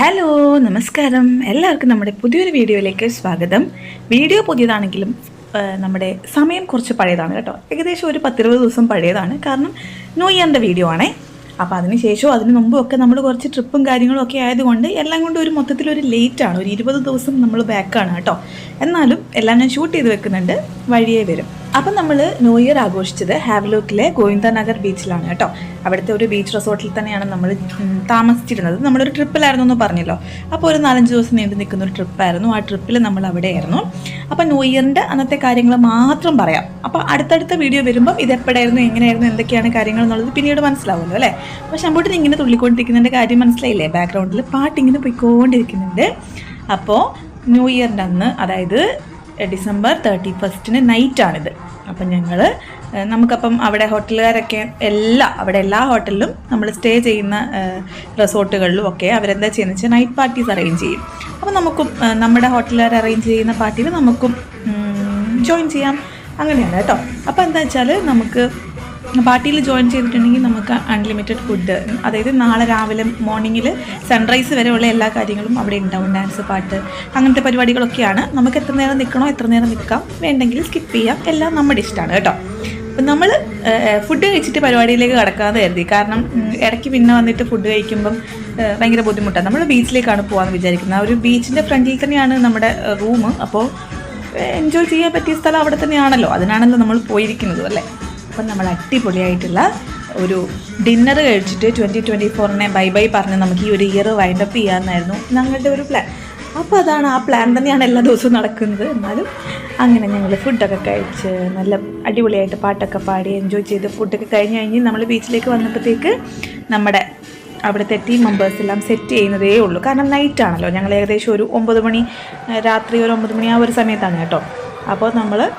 Hello നമസ്കാരം. എല്ലാവർക്കും നമ്മുടെ പുതിയൊരു വീഡിയോയിലേക്ക് സ്വാഗതം. വീഡിയോ പുതിയതാണെങ്കിലും നമ്മുടെ സമയം കുറച്ച് പഴയതാണ് കേട്ടോ. ഏകദേശം ഒരു പത്തിരുപത് ദിവസം പഴയതാണ്. കാരണം ന്യൂ ഇയറിന്റെ വീഡിയോ ആണേ. അപ്പോൾ അതിന് ശേഷവും അതിന് മുമ്പും ഒക്കെ നമ്മൾ കുറച്ച് ട്രിപ്പും കാര്യങ്ങളും ഒക്കെ ആയതുകൊണ്ട് എല്ലാം കൊണ്ട് ഒരു മൊത്തത്തിൽ ഒരു ലേറ്റ് ആണ്. ഒരു ഇരുപത് ദിവസം നമ്മൾ ബാക്കാണ് കേട്ടോ. എന്നാലും എല്ലാം ഞാൻ ഷൂട്ട് ചെയ്ത് വെക്കുന്നുണ്ട്. വഴിയേ വരും. അപ്പം നമ്മൾ ന്യൂ ഇയർ ആഘോഷിച്ചത് ഹാവ്ലോക്കിലെ ഗോവിന്ദനഗർ ബീച്ചിലാണ് കേട്ടോ. അവിടുത്തെ ഒരു ബീച്ച് റിസോർട്ടിൽ തന്നെയാണ് നമ്മൾ താമസിച്ചിരുന്നത്. നമ്മളൊരു ട്രിപ്പിലായിരുന്നു എന്ന് പറഞ്ഞല്ലോ. അപ്പോൾ ഒരു നാലഞ്ച് ദിവസം നീണ്ടു നിൽക്കുന്ന ഒരു ട്രിപ്പായിരുന്നു ആ ട്രിപ്പിൽ നമ്മൾ അവിടെയായിരുന്നു. അപ്പോൾ ന്യൂ ഇയറിന്റെ അന്നത്തെ കാര്യങ്ങൾ മാത്രം പറയാം. അപ്പോൾ അടുത്തടുത്ത വീഡിയോ വരുമ്പം ഇത് എപ്പോഴായിരുന്നു എങ്ങനെയായിരുന്നു എന്തൊക്കെയാണ് കാര്യങ്ങൾ എന്നുള്ളത് പിന്നീട് മനസ്സിലാവുമല്ലോ അല്ലേ? അപ്പോൾ ശമ്പൂട്ടിന് ഇങ്ങനെ തുള്ളിക്കൊണ്ടിരിക്കുന്നതിന്റെ കാര്യം മനസ്സിലായില്ലേ? ബാക്ക്ഗ്രൗണ്ടിൽ പാട്ടിങ്ങനെ പോയിക്കൊണ്ടിരിക്കുന്നുണ്ട്. അപ്പോൾ ന്യൂ ഇയറിന്റെ അന്ന് അതായത് ഡിസംബർ തേർട്ടി ഫസ്റ്റിന് നൈറ്റാണിത്. അപ്പം ഞങ്ങൾ നമുക്കപ്പം അവിടെ ഹോട്ടലുകാരൊക്കെ എല്ലാ അവിടെ എല്ലാ ഹോട്ടലിലും നമ്മൾ സ്റ്റേ ചെയ്യുന്ന റിസോർട്ടുകളിലും ഒക്കെ അവരെന്താ ചെയ്യുന്നത് വെച്ചാൽ നൈറ്റ് പാർട്ടീസ് അറേഞ്ച് ചെയ്യും. അപ്പം നമുക്കും നമ്മുടെ ഹോട്ടലുകാർ അറേഞ്ച് ചെയ്യുന്ന പാർട്ടിയിൽ നമുക്കും ജോയിൻ ചെയ്യാം. അങ്ങനെയാണ് കേട്ടോ. അപ്പോൾ എന്താ വെച്ചാൽ നമുക്ക് പാർട്ടിയിൽ ജോയിൻ ചെയ്തിട്ടുണ്ടെങ്കിൽ നമുക്ക് അൺലിമിറ്റഡ് ഫുഡ് അതായത് നാളെ രാവിലെ മോർണിംഗിൽ സൺറൈസ് വരെയുള്ള എല്ലാ കാര്യങ്ങളും അവിടെ ഉണ്ടാവും ഡാൻസ് പാട്ട് അങ്ങനത്തെ പരിപാടികളൊക്കെയാണ്. നമുക്ക് എത്ര നേരം നിൽക്കണോ എത്ര നേരം നിൽക്കാം. വേണ്ടെങ്കിൽ സ്കിപ്പ് ചെയ്യാം. എല്ലാം നമ്മുടെ ഇഷ്ടമാണ് കേട്ടോ. അപ്പം നമ്മൾ ഫുഡ് കഴിച്ചിട്ട് പരിപാടിയിലേക്ക് കടക്കാതെ കരുതി. കാരണം ഇടയ്ക്ക് പിന്നെ വന്നിട്ട് ഫുഡ് കഴിക്കുമ്പം ഭയങ്കര ബുദ്ധിമുട്ടാണ്. നമ്മൾ ബീച്ചിലേക്കാണ് പോകാമെന്ന് വിചാരിക്കുന്നത്. ആ ഒരു ബീച്ചിന്റെ ഫ്രണ്ടിൽ തന്നെയാണ് നമ്മുടെ റൂം അപ്പോൾ എൻജോയ് ചെയ്യാൻ പറ്റിയ സ്ഥലം അവിടെ തന്നെയാണല്ലോ. അതിനാണല്ലോ നമ്മൾ പോയിരിക്കുന്നതും അല്ലേ? അപ്പം നമ്മൾ അടിപൊളിയായിട്ടുള്ള ഒരു ഡിന്നർ കഴിച്ചിട്ട് ട്വന്റി ട്വന്റി ഫോറിനെ ബൈ ബൈ പറഞ്ഞ് നമുക്ക് ഈ ഒരു ഇയർ വൈൻഡപ്പ് ചെയ്യാമെന്നായിരുന്നു ഞങ്ങളുടെ ഒരു പ്ലാൻ അപ്പോൾ അതാണ് ആ പ്ലാൻ തന്നെയാണ് എല്ലാ ദിവസവും നടക്കുന്നത്. എന്നാലും അങ്ങനെ ഞങ്ങൾ ഫുഡൊക്കെ കഴിച്ച് നല്ല അടിപൊളിയായിട്ട് പാട്ടൊക്കെ പാടി എൻജോയ് ചെയ്ത് ഫുഡൊക്കെ കഴിഞ്ഞ് കഴിഞ്ഞ് നമ്മൾ ബീച്ചിലേക്ക് വന്നപ്പോഴത്തേക്ക് നമ്മുടെ അവിടുത്തെ ടീം മെമ്പേഴ്സ് എല്ലാം സെറ്റ് ചെയ്യുന്നതേ ഉള്ളൂ. കാരണം നൈറ്റ് ആണല്ലോ. ഞങ്ങൾ ഏകദേശം ഒരു ഒമ്പത് മണി രാത്രി ഒരു ഒമ്പത് മണി ആ ഒരു സമയത്താണ് കേട്ടോ. അപ്പോൾ നമ്മൾ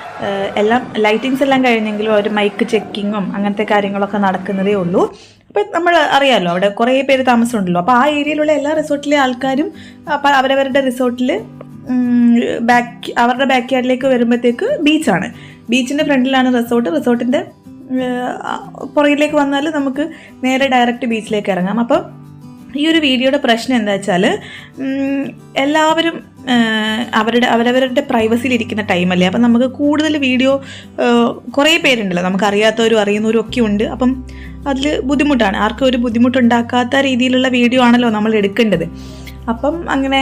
എല്ലാം ലൈറ്റിങ്സ് എല്ലാം കഴിഞ്ഞെങ്കിലും ഒരു മൈക്ക് ചെക്കിങ്ങും അങ്ങനത്തെ കാര്യങ്ങളൊക്കെ നടക്കുന്നതേ ഉള്ളൂ. അപ്പോൾ നമ്മൾ അറിയാമല്ലോ അവിടെ കുറേ പേര് താമസമുണ്ടല്ലോ. അപ്പോൾ ആ ഏരിയയിലുള്ള എല്ലാ റിസോർട്ടിലെ ആൾക്കാരും അപ്പം അവരവരുടെ റിസോർട്ടിൽ ബാക്ക് അവരുടെ ബാക്ക് യാർഡിലേക്ക് വരുമ്പോഴത്തേക്ക് ബീച്ചാണ് ബീച്ചിന്റെ ഫ്രണ്ടിലാണ് റിസോർട്ട് റിസോർട്ടിന്റെ പുറകിലേക്ക് വന്നാൽ നമുക്ക് നേരെ ഡയറക്റ്റ് ബീച്ചിലേക്ക് ഇറങ്ങാം. അപ്പം ഈ ഒരു വീഡിയോയുടെ പ്രശ്നം എന്താ വെച്ചാൽ എല്ലാവരും അവരുടെ അവരവരുടെ പ്രൈവസിയിൽ ഇരിക്കുന്ന ടൈമല്ലേ അപ്പം നമുക്ക് കൂടുതൽ വീഡിയോ കുറേ പേരുണ്ടല്ലോ. നമുക്ക് അറിയാത്തവരും അറിയുന്നവരും ഒക്കെ ഉണ്ട്. അപ്പം അതിൽ ബുദ്ധിമുട്ടാണ്. ആർക്കും ഒരു ബുദ്ധിമുട്ടുണ്ടാക്കാത്ത രീതിയിലുള്ള വീഡിയോ ആണല്ലോ നമ്മൾ എടുക്കേണ്ടത്. അപ്പം അങ്ങനെ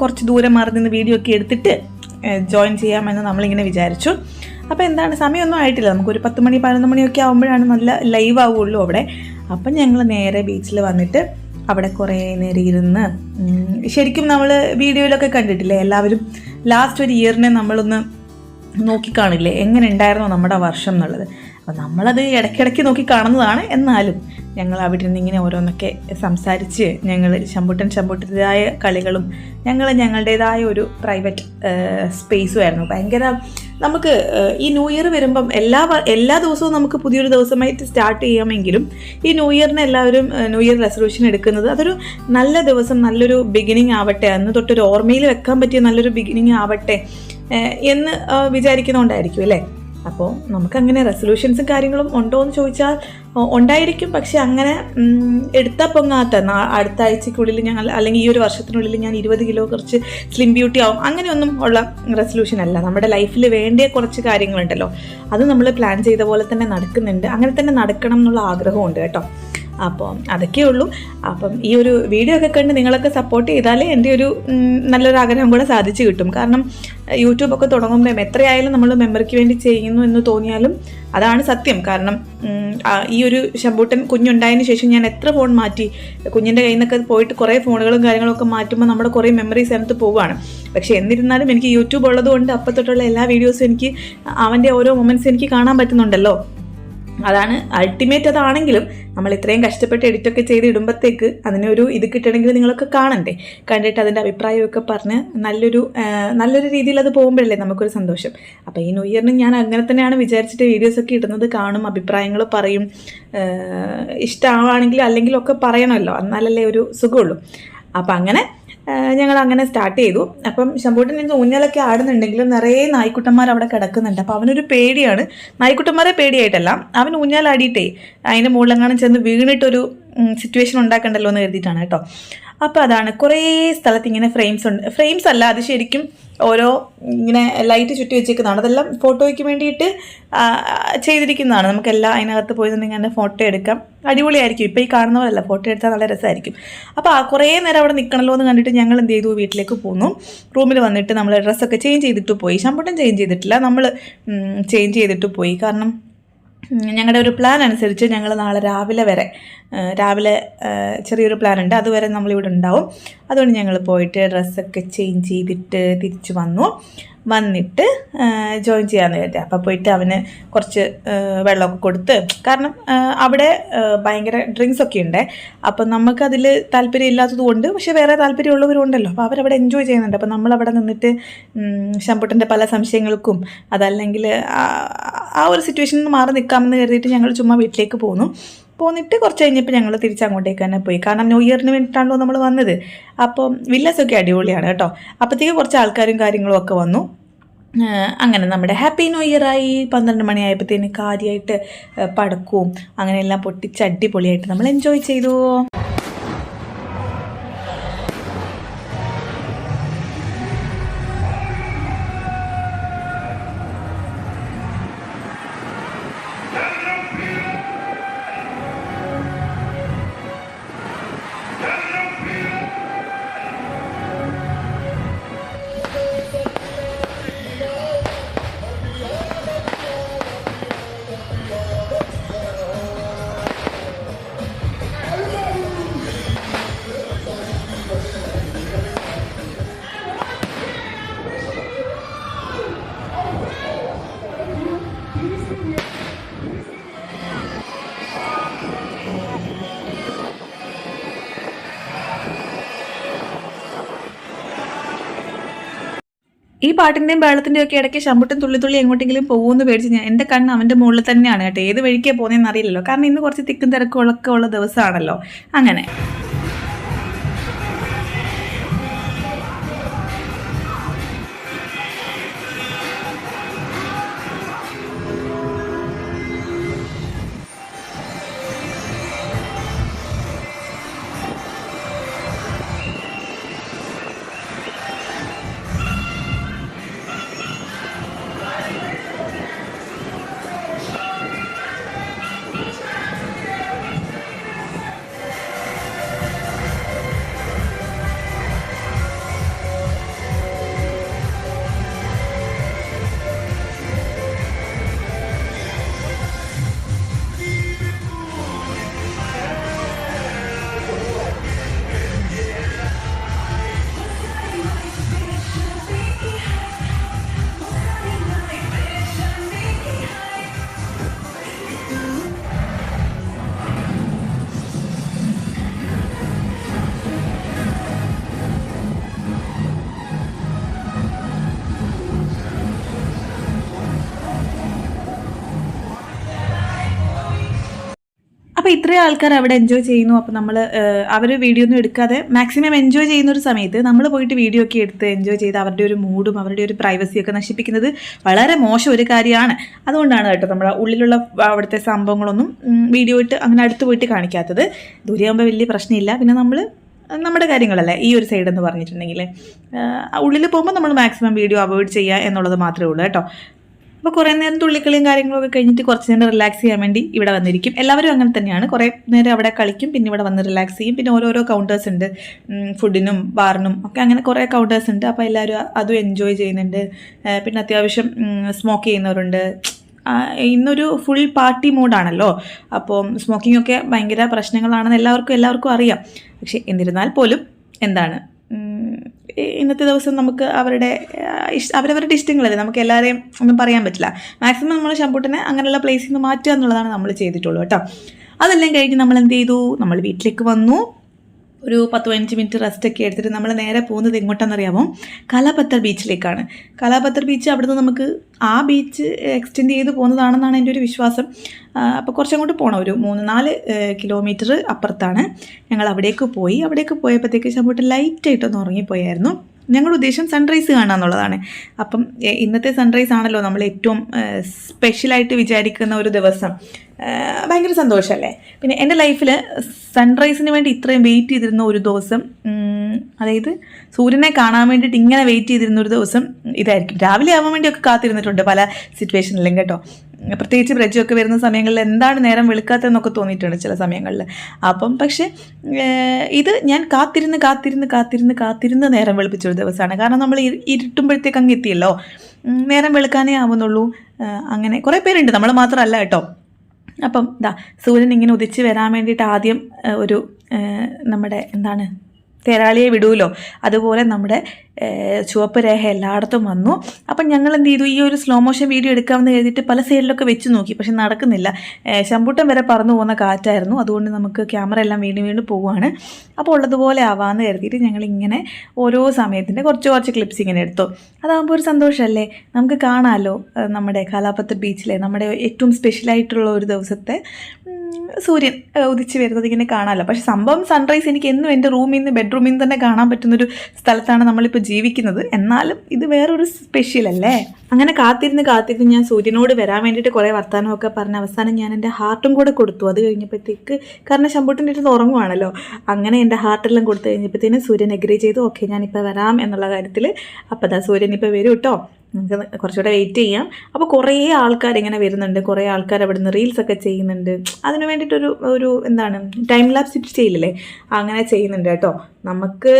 കുറച്ച് ദൂരം മാറി നിന്ന് വീഡിയോ ഒക്കെ എടുത്തിട്ട് ജോയിൻ ചെയ്യാമെന്ന് നമ്മളിങ്ങനെ വിചാരിച്ചു. അപ്പോൾ എന്താണ്? സമയമൊന്നും ആയിട്ടില്ല. നമുക്കൊരു പത്ത് മണി പതിനൊന്ന് മണിയൊക്കെ ആകുമ്പോഴാണ് നല്ല ലൈവ് ആവുള്ളൂ അവിടെ. അപ്പം ഞങ്ങൾ നേരെ ബീച്ചിൽ വന്നിട്ട് അവിടെ കുറേ നേരം ഇരുന്ന് ശരിക്കും നമ്മൾ വീഡിയോയിലൊക്കെ കണ്ടിട്ടില്ലേ എല്ലാവരും ലാസ്റ്റ് ഒരു ഇയറിനെ നമ്മളൊന്ന് നോക്കിക്കാണില്ലേ എങ്ങനെ ഉണ്ടായിരുന്നു നമ്മുടെ വർഷം എന്നുള്ളത്. അപ്പോൾ നമ്മളത് ഇടയ്ക്കിടയ്ക്ക് നോക്കി കാണുന്നതാണ് എന്നാലും ഞങ്ങൾ അവിടെ നിന്ന് ഇങ്ങനെ ഓരോന്നൊക്കെ സംസാരിച്ച് ഞങ്ങൾ ശമ്പുട്ടൻ ശമ്പുട്ടന്റെതായ കളികളും ഞങ്ങൾ ഞങ്ങളുടേതായ ഒരു പ്രൈവറ്റ് സ്പേസും ആയിരുന്നു. ഭയങ്കര നമുക്ക് ഈ ന്യൂ ഇയർ വരുമ്പം എല്ലാ എല്ലാ ദിവസവും നമുക്ക് പുതിയൊരു ദിവസമായിട്ട് സ്റ്റാർട്ട് ചെയ്യാമെങ്കിലും ഈ ന്യൂ ഇയറിന് എല്ലാവരും ന്യൂ ഇയർ റെസൊല്യൂഷൻ എടുക്കുന്നത് അതൊരു നല്ല ദിവസം നല്ലൊരു ബിഗിനിങ് ആവട്ടെ അന്ന് തൊട്ടൊരു ഓർമ്മയിൽ വെക്കാൻ പറ്റിയ നല്ലൊരു ബിഗിനിങ് ആവട്ടെ എന്ന് വിചാരിക്കുന്നുണ്ടായിരിക്കും അല്ലേ? അപ്പോൾ നമുക്കങ്ങനെ റെസൊല്യൂഷൻസും കാര്യങ്ങളും ഉണ്ടോ എന്ന് ചോദിച്ചാൽ ഉണ്ടായിരിക്കും. പക്ഷെ അങ്ങനെ എടുത്താൽ പൊങ്ങാത്ത. അടുത്ത ആഴ്ചക്കുള്ളിൽ ഞങ്ങൾ അല്ലെങ്കിൽ ഈ ഒരു വർഷത്തിനുള്ളിൽ ഞാൻ ഇരുപത് കിലോ കുറച്ച് സ്ലിം ബ്യൂട്ടി ആവും. അങ്ങനെയൊന്നും ഉള്ള റെസൊല്യൂഷൻ അല്ല. നമ്മുടെ ലൈഫിൽ വേണ്ടിയ കുറച്ച് കാര്യങ്ങളുണ്ടല്ലോ. അത് നമ്മൾ പ്ലാൻ ചെയ്ത പോലെ തന്നെ നടക്കുന്നുണ്ട്. അങ്ങനെ തന്നെ നടക്കണം എന്നുള്ള ആഗ്രഹമുണ്ട് കേട്ടോ. അപ്പോൾ അതൊക്കെ ഉള്ളൂ. അപ്പം ഈ ഒരു വീഡിയോ ഒക്കെ കണ്ട് നിങ്ങളൊക്കെ സപ്പോർട്ട് ചെയ്താലേ എന്റെ ഒരു നല്ലൊരു ആഗ്രഹം കൂടെ സാധിച്ചു കിട്ടും. കാരണം യൂട്യൂബൊക്കെ തുടങ്ങുമ്പോൾ എത്രയായാലും നമ്മൾ മെമ്മറിക്ക് വേണ്ടി ചെയ്യുന്നു എന്ന് തോന്നിയാലും അതാണ് സത്യം. കാരണം ഈ ഒരു ശമ്പൂട്ടൻ കുഞ്ഞുണ്ടായതിന് ശേഷം ഞാൻ എത്ര ഫോൺ മാറ്റി കുഞ്ഞിന്റെ കയ്യിൽ നിന്നൊക്കെ പോയിട്ട് കുറേ ഫോണുകളും കാര്യങ്ങളൊക്കെ മാറ്റുമ്പോൾ നമ്മുടെ കുറേ മെമ്മറീസ് അതിനകത്ത് പോവുകയാണ്. പക്ഷേ എന്നിരുന്നാലും എനിക്ക് യൂട്യൂബ് ഉള്ളതുകൊണ്ട് അപ്പം തൊട്ടുള്ള എല്ലാ വീഡിയോസും എനിക്ക് അവന്റെ ഓരോ മൊമെന്റ്സ് എനിക്ക് കാണാൻ പറ്റുന്നുണ്ടല്ലോ. അതാണ് അൾട്ടിമേറ്റ് അതാണെങ്കിലും നമ്മൾ ഇത്രയും കഷ്ടപ്പെട്ട് എഡിറ്റൊക്കെ ചെയ്ത് ഇടുമ്പോഴത്തേക്ക് അതിനൊരു ഇത് കിട്ടണമെങ്കിൽ നിങ്ങളൊക്കെ കാണണ്ടേ? കണ്ടിട്ട് അതിന്റെ അഭിപ്രായമൊക്കെ പറഞ്ഞ് നല്ലൊരു നല്ലൊരു രീതിയിൽ അത് പോകുമ്പോഴല്ലേ നമുക്കൊരു സന്തോഷം. അപ്പോൾ ഈ ന്യൂ ഇയറിന് ഞാൻ അങ്ങനെ തന്നെയാണ് വിചാരിച്ചിട്ട് വീഡിയോസൊക്കെ ഇടുന്നത്. കാണും അഭിപ്രായങ്ങൾ പറയും. ഇഷ്ടമാവാണെങ്കിലും അല്ലെങ്കിലും ഒക്കെ പറയണമല്ലോ. എന്നാലല്ലേ ഒരു സുഖമുള്ളൂ. അപ്പം അങ്ങനെ ഞങ്ങൾ അങ്ങനെ സ്റ്റാർട്ട് ചെയ്തു. അപ്പം ശമ്പൂട്ടൻ നിന്ന് ഊഞ്ഞലൊക്കെ ആടുന്നുണ്ടെങ്കിലും നിറയെ നായ്ക്കുട്ടന്മാർ അവിടെ കിടക്കുന്നുണ്ട്. അപ്പോൾ അവനൊരു പേടിയാണ്. നായ്ക്കുട്ടന്മാരെ പേടിയായിട്ടല്ല. അവൻ ഊഞ്ഞാലാടിയിട്ടേ അതിന്റെ മുകളിലെങ്ങാനും ചെന്ന് വീണിട്ടൊരു സിറ്റുവേഷൻ ഉണ്ടാക്കണ്ടല്ലോ എന്ന് കരുതിയിട്ടാണ് കേട്ടോ. അപ്പോൾ അതാണ് കുറേ സ്ഥലത്ത് ഇങ്ങനെ ഫ്രെയിംസ് ഉണ്ട്. ഫ്രെയിംസ് അല്ല അത് ശരിക്കും ഓരോ ഇങ്ങനെ ലൈറ്റ് ചുറ്റി വെച്ചേക്കുന്നതാണ്. അതെല്ലാം ഫോട്ടോയ്ക്ക് വേണ്ടിയിട്ട് ചെയ്തിരിക്കുന്നതാണ്. നമുക്ക് എല്ലാം അതിനകത്ത് പോയിരുന്നെങ്കിൽ നിന്ന് ഫോട്ടോ എടുക്കാം. അടിപൊളിയായിരിക്കും. ഇപ്പോൾ ഈ കാണുന്ന പോലെയല്ല ഫോട്ടോ എടുത്താൽ നല്ല രസമായിരിക്കും. അപ്പോൾ ആ കുറേ നേരം അവിടെ നിൽക്കണല്ലോ എന്ന് കണ്ടിട്ട് ഞങ്ങൾ എന്ത് ചെയ്തു? വീട്ടിലേക്ക് പോന്നു. റൂമിൽ വന്നിട്ട് നമ്മൾ ഡ്രസ്സൊക്കെ ചേഞ്ച് ചെയ്തിട്ട് പോയി. ശമ്പട്ടം ചേഞ്ച് ചെയ്തിട്ടില്ല. നമ്മൾ ചേഞ്ച് ചെയ്തിട്ട് പോയി. കാരണം ഞങ്ങളുടെ ഒരു പ്ലാൻ അനുസരിച്ച് ഞങ്ങൾ നാളെ രാവിലെ വരെ രാവിലെ ചെറിയൊരു പ്ലാൻ ഉണ്ട്. അതുവരെ നമ്മളിവിടെ ഉണ്ടാവും. അതുകൊണ്ട് ഞങ്ങൾ പോയിട്ട് ഡ്രസ്സൊക്കെ ചേഞ്ച് ചെയ്തിട്ട് തിരിച്ചു വന്നു. വന്നിട്ട് ജോയിൻ ചെയ്യാന്ന് കരുതി. അപ്പോൾ പോയിട്ട് അവന് കുറച്ച് വെള്ളമൊക്കെ കൊടുത്ത് കാരണം അവിടെ ഭയങ്കര ഡ്രിങ്ക്സ് ഒക്കെ ഉണ്ട്. അപ്പം നമുക്കതിൽ താല്പര്യം ഇല്ലാത്തത് കൊണ്ട് പക്ഷേ വേറെ താല്പര്യമുള്ളവരും ഉണ്ടല്ലോ. അപ്പോൾ അവരവിടെ എൻജോയ് ചെയ്യുന്നുണ്ട്. അപ്പോൾ നമ്മളവിടെ നിന്നിട്ട് ശമ്പുട്ടന്റെ പല സംശയങ്ങൾക്കും അതല്ലെങ്കിൽ ആ ഒരു സിറ്റുവേഷനിൽ നിന്ന് മാറി നിൽക്കാമെന്ന് കരുതിയിട്ട് ഞങ്ങൾ ചുമ്മാ വീട്ടിലേക്ക് പോന്നു. പോന്നിട്ട് കുറച്ച് കഴിഞ്ഞപ്പോൾ ഞങ്ങൾ തിരിച്ച് അങ്ങോട്ടേക്ക് തന്നെ പോയി. കാരണം ന്യൂ ഇയറിന് വേണ്ടിയിട്ടാണല്ലോ നമ്മൾ വന്നത്. അപ്പം വില്ലസൊക്കെ അടിപൊളിയാണ് കേട്ടോ. അപ്പോഴത്തേക്ക് കുറച്ച് ആൾക്കാരും കാര്യങ്ങളും ഒക്കെ വന്നു. അങ്ങനെ നമ്മുടെ ഹാപ്പി ന്യൂ ഇയറായി പന്ത്രണ്ട് മണിയായപ്പോഴത്തേന് കാര്യമായിട്ട് പടക്കും അങ്ങനെയെല്ലാം പൊട്ടിച്ച് അടിപൊളിയായിട്ട് നമ്മൾ എൻജോയ് ചെയ്തു. പാട്ടിന്റെയും ബേളത്തിന്റെയും ഒക്കെ ഇടയ്ക്ക് ശമ്പുട്ടും തുള്ളി തുള്ളി എങ്ങോട്ടെങ്കിലും പോകുമെന്ന് പേടിച്ച് ഞാൻ എന്റെ കണ്ണ് അവന്റെ മുകളിൽ തന്നെയാണ് കേട്ടോ. ഏത് വഴിക്കേ പോകുന്നതെന്ന് അറിയില്ലല്ലോ. കാരണം ഇന്ന് കുറച്ച് തിക്കും തിരക്കും ഉള്ള ദിവസമാണല്ലോ. അങ്ങനെ. അപ്പോൾ ഇത്രയും ആൾക്കാർ അവിടെ എൻജോയ് ചെയ്യുന്നു. അപ്പോൾ നമ്മൾ അവർ വീഡിയോ ഒന്നും എടുക്കാതെ മാക്സിമം എൻജോയ് ചെയ്യുന്ന ഒരു സമയത്ത് നമ്മൾ പോയിട്ട് വീഡിയോ ഒക്കെ എടുത്ത് എൻജോയ് ചെയ്ത് അവരുടെ ഒരു മൂഡും അവരുടെ ഒരു പ്രൈവസി ഒക്കെ നശിപ്പിക്കുന്നത് വളരെ മോശം ഒരു കാര്യമാണ്. അതുകൊണ്ടാണ് കേട്ടോ നമ്മുടെ ഉള്ളിലുള്ള അവിടുത്തെ സംഭവങ്ങളൊന്നും വീഡിയോ ഇട്ട് അങ്ങനെ അടുത്ത് പോയിട്ട് കാണിക്കാത്തത്. ദൂരെയാകുമ്പോൾ വലിയ പ്രശ്നമില്ല. പിന്നെ നമ്മൾ നമ്മുടെ കാര്യങ്ങളല്ലേ ഈ ഒരു സൈഡ് എന്ന് പറഞ്ഞിട്ടുണ്ടെങ്കിൽ ഉള്ളിൽ പോകുമ്പോൾ നമ്മൾ മാക്സിമം വീഡിയോ അവോയ്ഡ് ചെയ്യുക എന്നുള്ളത് മാത്രമേ ഉള്ളൂ കേട്ടോ. അപ്പോൾ കുറേ നേരം തുള്ളിക്കളിയും കാര്യങ്ങളൊക്കെ കഴിഞ്ഞിട്ട് കുറച്ച് നേരം റിലാക്സ് ചെയ്യാൻ വേണ്ടി ഇവിടെ വന്നിരിക്കും. എല്ലാവരും അങ്ങനെ തന്നെയാണ്. കുറേ നേരം അവിടെ കളിക്കും പിന്നെ ഇവിടെ വന്ന് റിലാക്സ് ചെയ്യും. പിന്നെ ഓരോരോ കൗണ്ടേഴ്സ് ഉണ്ട്. ഫുഡിനും ബാറിനും ഒക്കെ അങ്ങനെ കുറേ കൗണ്ടേഴ്സ് ഉണ്ട്. അപ്പോൾ എല്ലാവരും അതും എൻജോയ് ചെയ്യുന്നുണ്ട്. പിന്നെ അത്യാവശ്യം സ്മോക്ക് ചെയ്യുന്നവരുണ്ട്. ഇന്നൊരു ഫുൾ പാർട്ടി മൂഡാണല്ലോ അപ്പോൾ സ്മോക്കിംഗ് ഒക്കെ ഭയങ്കര പ്രശ്നങ്ങളാണെന്ന് എല്ലാവർക്കും എല്ലാവർക്കും അറിയാം. പക്ഷേ എന്നിരുന്നാൽ പോലും എന്താണ്? ഇന്നത്തെ ദിവസം നമുക്ക് അവരുടെ അവരവരുടെ ഇഷ്ടങ്ങളല്ലേ? നമുക്ക് എല്ലാവരെയും ഒന്നും പറയാൻ പറ്റില്ല. മാക്സിമം നമ്മൾ ശമ്പൂട്ടിനെ അങ്ങനെയുള്ള പ്ലേസിൽ നിന്ന് മാറ്റുക എന്നുള്ളതാണ് നമ്മൾ ചെയ്തിട്ടുള്ളൂ കേട്ടോ. അതെല്ലാം കഴിഞ്ഞ് നമ്മൾ എന്ത് ചെയ്തു? നമ്മൾ വീട്ടിലേക്ക് വന്നു. ഒരു പത്ത് പതിനഞ്ച് മിനിറ്റ് റെസ്റ്റ് ഒക്കെ എടുത്തിട്ട് നമ്മൾ നേരെ പോകുന്നത് എങ്ങോട്ടാണെന്നറിയാമോ കലാപത്തർ ബീച്ചിലേക്കാണ്. കലാപത്തർ ബീച്ച് അവിടുന്ന് നമുക്ക് ആ ബീച്ച് എക്സ്റ്റെൻഡ് ചെയ്ത് പോകുന്നതാണെന്നാണ് എന്റെ ഒരു വിശ്വാസം. അപ്പോൾ കുറച്ചങ്ങോട്ട് പോകണം ഒരു മൂന്ന് നാല് കിലോമീറ്റർ അപ്പുറത്താണ്. ഞങ്ങൾ അവിടേക്ക് പോയി. അവിടേക്ക് പോയപ്പോഴത്തേക്ക് ശമ്പൂട്ട് ലൈറ്റായിട്ടൊന്ന് ഉറങ്ങിപ്പോയായിരുന്നു. ഞങ്ങളുടെ ഉദ്ദേശം സൺറൈസ് കാണുക എന്നുള്ളതാണ് അപ്പം ഇന്നത്തെ സൺറൈസ് ആണല്ലോ നമ്മൾ ഏറ്റവും സ്പെഷ്യലായിട്ട് വിചാരിക്കുന്ന ഒരു ദിവസം. ഭയങ്കര സന്തോഷമല്ലേ? പിന്നെ എന്റെ ലൈഫിൽ സൺറൈസിന് വേണ്ടി ഇത്രയും വെയിറ്റ് ചെയ്തിരുന്ന ഒരു ദിവസം അതായത് സൂര്യനെ കാണാൻ വേണ്ടിയിട്ട് ഇങ്ങനെ വെയിറ്റ് ചെയ്തിരുന്ന ഒരു ദിവസം ഇതായിരിക്കും. രാവിലെ ആവാൻ വേണ്ടിയൊക്കെ കാത്തിരുന്നിട്ടുണ്ട് പല സിറ്റുവേഷനിലും കേട്ടോ. പ്രത്യേകിച്ച് ബ്രജൊക്കെ വരുന്ന സമയങ്ങളിൽ എന്താണ് നേരം വെളുക്കാത്തതെന്നൊക്കെ തോന്നിയിട്ടുണ്ട് ചില സമയങ്ങളിൽ. അപ്പം പക്ഷേ ഇത് ഞാൻ കാത്തിരുന്ന് കാത്തിരുന്ന് കാത്തിരുന്ന് കാത്തിരുന്ന് നേരം വെളുപ്പിച്ചൊരു ദിവസമാണ്. കാരണം നമ്മൾ ഇരു- ഇരുട്ടുമ്പോഴത്തേക്ക് അങ്ങ് എത്തിയല്ലോ. നേരം വെളുക്കാനേ ആവുന്നുള്ളൂ. അങ്ങനെ കുറേ പേരുണ്ട്. നമ്മൾ മാത്രമല്ല കേട്ടോ. അപ്പം ദാ സൂര്യൻ ഇങ്ങനെ ഉദിച്ച് വരാൻ വേണ്ടിയിട്ട് ആദ്യം ഒരു നമ്മുടെ എന്താണ് തേരാളിയെ വിടൂലോ? അതുപോലെ നമ്മുടെ ചുവപ്പ് രേഖ എല്ലായിടത്തും വന്നു. അപ്പം ഞങ്ങൾ എന്ത് ചെയ്തു ഈ ഒരു സ്ലോ മോഷൻ വീഡിയോ എടുക്കാമെന്ന് കരുതിയിട്ട് പല സൈഡിലൊക്കെ വെച്ച് നോക്കി. പക്ഷെ നടക്കുന്നില്ല. ശമ്പൂട്ടം വരെ പറന്നു പോകുന്ന കാറ്റായിരുന്നു. അതുകൊണ്ട് നമുക്ക് ക്യാമറ എല്ലാം വീണ്ടും വീണ്ടും പോവുകയാണ്. അപ്പോൾ ഉള്ളതുപോലെ ആവാമെന്ന് കരുതിയിട്ട് ഞങ്ങൾ ഇങ്ങനെ ഓരോ സമയത്തിന്റെ കുറച്ച് കുറച്ച് ക്ലിപ്സ് ഇങ്ങനെ എടുത്തു. അതാകുമ്പോൾ ഒരു സന്തോഷമല്ലേ? നമുക്ക് കാണാമല്ലോ നമ്മുടെ കാലാപത്ത് ബീച്ചിലെ നമ്മുടെ ഏറ്റവും സ്പെഷ്യലായിട്ടുള്ള ഒരു ദിവസത്തെ സൂര്യൻ ഉദിച്ച് വരുന്നത് ഇങ്ങനെ കാണാമല്ലോ പക്ഷെ സംഭവം സൺറൈസ് എനിക്ക് എന്നും എന്റെ റൂമിൽ നിന്ന് ബെഡ്റൂമിൽ നിന്ന് തന്നെ കാണാൻ പറ്റുന്നൊരു സ്ഥലത്താണ് നമ്മളിപ്പോൾ ജീവിക്കുന്നത്. എന്നാലും ഇത് വേറൊരു സ്പെഷ്യൽ അല്ലേ? അങ്ങനെ കാത്തിരുന്ന് കാത്തിരുന്ന് ഞാൻ സൂര്യനോട് വരാൻ വേണ്ടിയിട്ട് കുറേ വർത്തമാനമൊക്കെ പറഞ്ഞ അവസാനം ഞാൻ എന്റെ ഹാർട്ടും കൂടെ കൊടുത്തു. അത് കഴിഞ്ഞപ്പോഴത്തേക്ക് കാരണം ശമ്പൂട്ടിന്റെ അടുത്ത് ഉറങ്ങുവാണല്ലോ. അങ്ങനെ എന്റെ ഹാർട്ടെല്ലാം കൊടുത്തു കഴിഞ്ഞപ്പോഴത്തേനും സൂര്യൻ എഗ്രി ചെയ്തു ഓക്കെ ഞാനിപ്പോൾ വരാം എന്നുള്ള കാര്യത്തിൽ അപ്പോൾ ദാ സൂര്യൻ ഇപ്പോൾ വരും കേട്ടോ നമുക്ക് കുറച്ചുകൂടെ വെയിറ്റ് ചെയ്യാം. അപ്പോൾ കുറേ ആൾക്കാർ ഇങ്ങനെ വരുന്നുണ്ട്. കുറേ ആൾക്കാർ അവിടെ നിന്ന് റീൽസൊക്കെ ചെയ്യുന്നുണ്ട്. അതിന് വേണ്ടിയിട്ടൊരു ഒരു എന്താണ് ടൈം ലാപ്സ് സിറ്റ് ചെയ്യില്ലേ? അങ്ങനെ ചെയ്യുന്നുണ്ട് കേട്ടോ. നമുക്ക്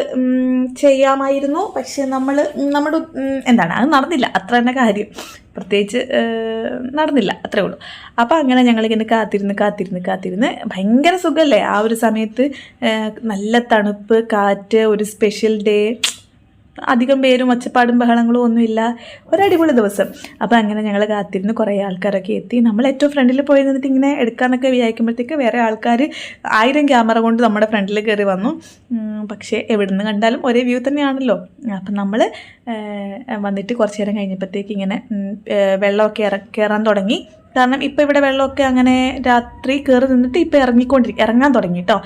ചെയ്യാമായിരുന്നു. പക്ഷേ നമ്മൾ നമ്മുടെ എന്താണ് അത് നടന്നില്ല. അത്ര തന്നെ കാര്യം. പ്രത്യേകിച്ച് നടന്നില്ല. അത്രേ ഉള്ളൂ. അപ്പോൾ അങ്ങനെ ഞങ്ങളിങ്ങനെ കാത്തിരുന്ന് കാത്തിരുന്ന് കാത്തിരുന്ന് ഭയങ്കര സുഖമല്ലേ ആ ഒരു സമയത്ത് നല്ല തണുപ്പ് കാറ്റ് ഒരു സ്പെഷ്യൽ ഡേ അധികം പേരും ഒച്ചപ്പാടും ബഹളങ്ങളും ഒന്നുമില്ല. ഒരടിപൊളി ദിവസം. അപ്പോൾ അങ്ങനെ ഞങ്ങൾ കാത്തിരുന്ന് കുറേ ആൾക്കാരൊക്കെ എത്തി. നമ്മൾ ഏറ്റവും ഫ്രണ്ടിൽ പോയി നിന്നിട്ട് ഇങ്ങനെ എടുക്കാമെന്നൊക്കെ വിചാരിക്കുമ്പോഴത്തേക്ക് വേറെ ആൾക്കാർ ആയിരം ക്യാമറ കൊണ്ട് നമ്മുടെ ഫ്രണ്ടിൽ കയറി വന്നു. പക്ഷേ എവിടെ നിന്ന് കണ്ടാലും ഒരേ വ്യൂ തന്നെയാണല്ലോ. അപ്പം നമ്മൾ വന്നിട്ട് കുറച്ച് നേരം കഴിഞ്ഞപ്പോഴത്തേക്ക് ഇങ്ങനെ വെള്ളമൊക്കെ ഇറ കയറാൻ തുടങ്ങി. കാരണം ഇപ്പോൾ ഇവിടെ വെള്ളമൊക്കെ അങ്ങനെ രാത്രി കയറി നിന്നിട്ട് ഇപ്പോൾ ഇറങ്ങിക്കൊണ്ടിരിക്കും ഇറങ്ങാൻ തുടങ്ങി കേട്ടോ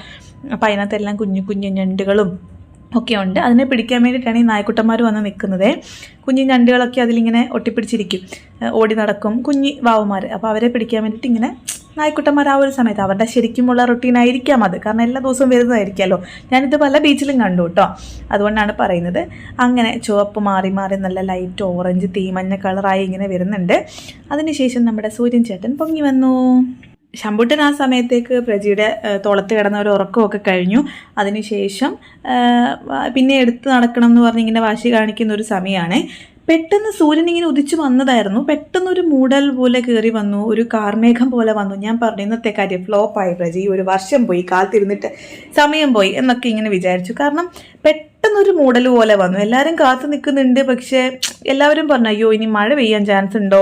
അപ്പോൾ അതിനകത്തെല്ലാം കുഞ്ഞു കുഞ്ഞു ഞണ്ടുകളും ഒക്കെ ഉണ്ട്. അതിനെ പിടിക്കാൻ വേണ്ടിയിട്ടാണ് ഈ നായ്ക്കുട്ടന്മാർ വന്ന് നിൽക്കുന്നത്. കുഞ്ഞു ഞണ്ടുകളൊക്കെ അതിലിങ്ങനെ ഒട്ടിപ്പിടിച്ചിരിക്കും. ഓടി നടക്കും. കുഞ്ഞി വാവുമാർ അപ്പോൾ അവരെ പിടിക്കാൻ വേണ്ടിയിട്ട് ഇങ്ങനെ നായ്ക്കുട്ടന്മാർ ആ ഒരു സമയത്ത് അവരുടെ ശരിക്കുമുള്ള റൊട്ടീൻ ആയിരിക്കാം അത്. കാരണം എല്ലാ ദിവസവും വരുന്നതായിരിക്കുമല്ലോ ഞാനിത് പല ബീച്ചിലും കണ്ടു കേട്ടോ അതുകൊണ്ടാണ് പറയുന്നത്. അങ്ങനെ ചുവപ്പ് മാറി മാറി നല്ല ലൈറ്റ് ഓറഞ്ച് തീമഞ്ഞ കളറായി ഇങ്ങനെ വരുന്നുണ്ട്. അതിനുശേഷം നമ്മുടെ സൂര്യൻ ചേട്ടൻ പൊങ്ങി വന്നു. ശമ്പുട്ടൻ ആ സമയത്തേക്ക് പ്രജിയുടെ തോളത്ത് കിടന്ന ഒരു ഉറക്കമൊക്കെ കഴിഞ്ഞു. അതിനുശേഷം പിന്നെ എടുത്ത് നടക്കണം എന്ന് പറഞ്ഞ് ഇങ്ങനെ വാശി കാണിക്കുന്ന ഒരു സമയമാണ് പെട്ടെന്ന് സൂര്യൻ ഇങ്ങനെ ഉദിച്ചു വന്നതായിരുന്നു. പെട്ടെന്ന് ഒരു മൂടൽ പോലെ കയറി വന്നു. ഒരു കാർമേഘം പോലെ വന്നു. ഞാൻ പറഞ്ഞു ഇന്നത്തെ കാര്യം ഫ്ലോപ്പായി പ്രജി. ഒരു വർഷം പോയി കാത്തിരുന്നിട്ട് സമയം പോയി എന്നൊക്കെ ഇങ്ങനെ വിചാരിച്ചു. കാരണം പെട്ടെന്നൊരു മൂടൽ പോലെ വന്നു. എല്ലാവരും കാത്തു നിൽക്കുന്നുണ്ട് പക്ഷേ എല്ലാവരും പറഞ്ഞു അയ്യോ ഇനി മഴ പെയ്യാൻ ചാൻസ് ഉണ്ടോ?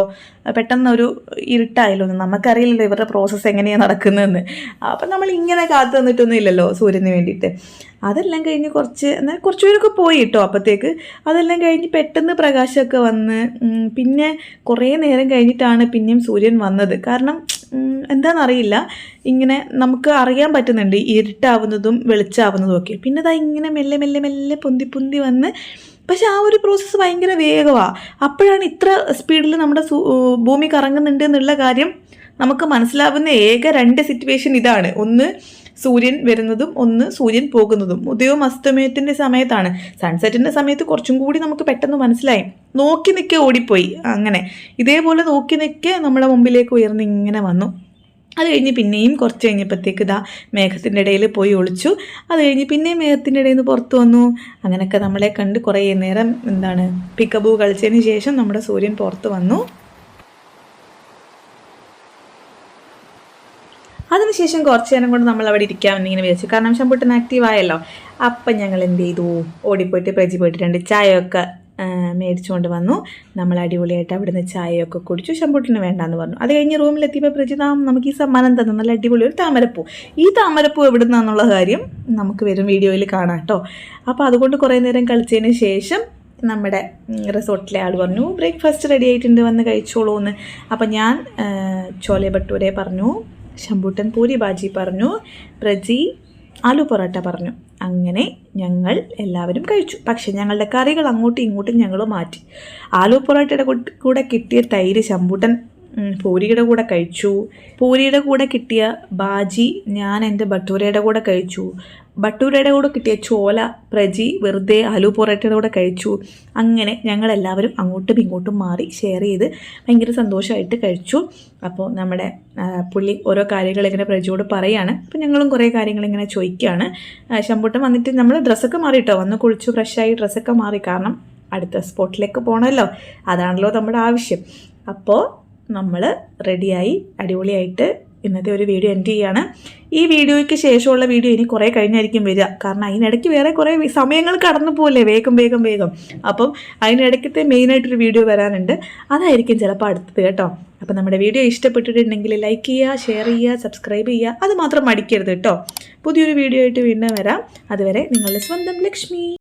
പെട്ടെന്നൊരു ഇരുട്ടായല്ലോ നമുക്കറിയില്ലല്ലോ ഇവരുടെ പ്രോസസ്സ് എങ്ങനെയാണ് നടക്കുന്നതെന്ന്. അപ്പം നമ്മൾ ഇങ്ങനെ കാത്തു നിന്നിട്ടൊന്നും ഇല്ലല്ലോ സൂര്യന് വേണ്ടിയിട്ട്. അതെല്ലാം കഴിഞ്ഞ് കുറച്ച് എന്നാൽ കുറച്ച് പേരൊക്കെ പോയി കേട്ടോ അപ്പോഴത്തേക്ക് അതെല്ലാം കഴിഞ്ഞ് പെട്ടെന്ന് പ്രകാശമൊക്കെ വന്ന് പിന്നെ കുറേ നേരം കഴിഞ്ഞിട്ടാണ് പിന്നെയും സൂര്യൻ വന്നത്. കാരണം എന്താണെന്നറിയില്ല ഇങ്ങനെ നമുക്ക് അറിയാൻ പറ്റുന്നുണ്ട് ഇരുട്ടാവുന്നതും വെളിച്ചാവുന്നതും ഒക്കെ. പിന്നെ ഇതാ ഇങ്ങനെ മെല്ലെ മെല്ലെ മെല്ലെ പൊന്തി പൊന്തി വന്ന് പക്ഷെ ആ ഒരു പ്രോസസ്സ് ഭയങ്കര വേഗമാണ് അപ്പോഴാണ് ഇത്ര സ്പീഡിൽ നമ്മുടെ ഭൂമി കറങ്ങുന്നുണ്ട് എന്നുള്ള കാര്യം നമുക്ക് മനസ്സിലാവുന്ന ഏക രണ്ട് സിറ്റുവേഷൻ ഇതാണ്. ഒന്ന് സൂര്യൻ വരുന്നതും ഒന്ന് സൂര്യൻ പോകുന്നതും. ഉദയവും അസ്തമയത്തിന്റെ സമയത്താണ്. സൺസെറ്റിന്റെ സമയത്ത് കുറച്ചും കൂടി നമുക്ക് പെട്ടെന്ന് മനസ്സിലായി. നോക്കി നിൽക്കെ ഓടിപ്പോയി. അങ്ങനെ. ഇതേപോലെ നോക്കി നിൽക്കെ നമ്മുടെ മുമ്പിലേക്ക് ഉയർന്ന് ഇങ്ങനെ വന്നു. അത് കഴിഞ്ഞ് പിന്നെയും കുറച്ച് കഴിഞ്ഞപ്പോഴത്തേക്ക് ഇതാ മേഘത്തിന്റെ ഇടയിൽ പോയി ഒളിച്ചു. അത് കഴിഞ്ഞ് പിന്നെയും മേഘത്തിന്റെ ഇടയിൽ നിന്ന് പുറത്തു വന്നു. അങ്ങനെയൊക്കെ നമ്മളെ കണ്ട് കുറേ നേരം എന്താണ് പിക്കബൂ കളിച്ചതിന് ശേഷം നമ്മുടെ സൂര്യൻ പുറത്ത് വന്നു. അതിനുശേഷം കുറച്ച് നേരം കൊണ്ട് നമ്മൾ അവിടെ ഇരിക്കാമെന്ന് ഇങ്ങനെ വിചാരിച്ചു. കാരണം ശമ്പുട്ടൻ ആക്റ്റീവ് ആയല്ലോ. അപ്പം ഞങ്ങൾ എന്ത് ചെയ്തു? ഓടിപ്പോയിട്ട് പ്രജി പോയിട്ട് രണ്ട് ചായയൊക്കെ മേടിച്ചുകൊണ്ട് വന്നു. നമ്മൾ അടിപൊളിയായിട്ട് അവിടുന്ന് ചായയൊക്കെ കുടിച്ചു. ശമ്പൂട്ടിന് വേണ്ടാന്ന് പറഞ്ഞു. അത് കഴിഞ്ഞ് റൂമിലെത്തിയപ്പോൾ പ്രജിതാം നമുക്ക് ഈ സമ്മാനം തന്നു. നല്ല അടിപൊളി ഒരു താമരപ്പൂ. ഈ താമരപ്പൂ എവിടെ നിന്നാന്നുള്ള കാര്യം നമുക്ക് വരും വീഡിയോയിൽ കാണാം കേട്ടോ. അപ്പോൾ അതുകൊണ്ട് കുറേ നേരം കളിച്ചതിന് ശേഷം നമ്മുടെ റിസോർട്ടിലെ ആൾ പറഞ്ഞു ബ്രേക്ക്ഫാസ്റ്റ് റെഡി ആയിട്ടുണ്ട്. വന്ന് കഴിച്ചോളൂ എന്ന് അപ്പം ഞാൻ ചോലെ ഭട്ടൂരെ പറഞ്ഞു ശമ്പൂട്ടൻ പൂരി ബാജി പറഞ്ഞു. പ്രജി ആലു പൊറോട്ട പറഞ്ഞു. അങ്ങനെ ഞങ്ങൾ എല്ലാവരും കഴിച്ചു. പക്ഷേ ഞങ്ങളുടെ കറികൾ അങ്ങോട്ടും ഇങ്ങോട്ടും ഞങ്ങൾ മാറ്റി. ആലു പൊറോട്ടയുടെ കൂടെ കിട്ടിയ തൈര് ശമ്പൂട്ടൻ പൂരിയുടെ കൂടെ കഴിച്ചു. പൂരിയുടെ കൂടെ കിട്ടിയ ബാജി ഞാൻ എന്റെ ഭട്ടൂരയുടെ കൂടെ കഴിച്ചു. ഭട്ടൂരയുടെ കൂടെ കിട്ടിയ ചോല പ്രജി വെറുതെ ആലു പൊറോട്ടയുടെ കൂടെ കഴിച്ചു. അങ്ങനെ ഞങ്ങളെല്ലാവരും അങ്ങോട്ടും ഇങ്ങോട്ടും മാറി ഷെയർ ചെയ്ത് ഭയങ്കര സന്തോഷമായിട്ട് കഴിച്ചു. അപ്പോൾ നമ്മുടെ പുള്ളി ഓരോ കാര്യങ്ങൾ ഇങ്ങനെ പ്രജിയോട് പറയാണ്. അപ്പോൾ ഞങ്ങളും കുറേ കാര്യങ്ങൾ ഇങ്ങനെ ചോദിക്കുകയാണ്. ശമ്പൂട്ടം വന്നിട്ട് നമ്മൾ ഡ്രസ്സൊക്കെ മാറി കേട്ടോ വന്ന് കുളിച്ചു ഫ്രഷായി ഡ്രസ്സൊക്കെ മാറി. കാരണം അടുത്ത സ്പോട്ടിലേക്ക് പോകണമല്ലോ അതാണല്ലോ നമ്മുടെ ആവശ്യം. അപ്പോൾ നമ്മൾ റെഡിയായി അടിപൊളിയായിട്ട് ഇന്നത്തെ ഒരു വീഡിയോ എൻഡ് ചെയ്യാണ്. ഈ വീഡിയോയ്ക്ക് ശേഷമുള്ള വീഡിയോ ഇനി കുറേ കഴിഞ്ഞായിരിക്കും വരിക. കാരണം അതിനിടയ്ക്ക് വേറെ കുറേ സമയങ്ങൾ കടന്നു പോലെ വേഗം വേഗം വേഗം. അപ്പം അതിനിടയ്ക്കത്തെ മെയിനായിട്ടൊരു വീഡിയോ വരാനുണ്ട്. അതായിരിക്കും ചിലപ്പോൾ അടുത്തത് കേട്ടോ. അപ്പം നമ്മുടെ വീഡിയോ ഇഷ്ടപ്പെട്ടിട്ടുണ്ടെങ്കിൽ ലൈക്ക് ചെയ്യുക ഷെയർ ചെയ്യുക സബ്സ്ക്രൈബ് ചെയ്യുക. അത് മാത്രം മടിക്കരുത് കേട്ടോ. പുതിയൊരു വീഡിയോ ആയിട്ട് വീണ്ടും വരാം. അതുവരെ നിങ്ങളുടെ സ്വന്തം ലക്ഷ്മി.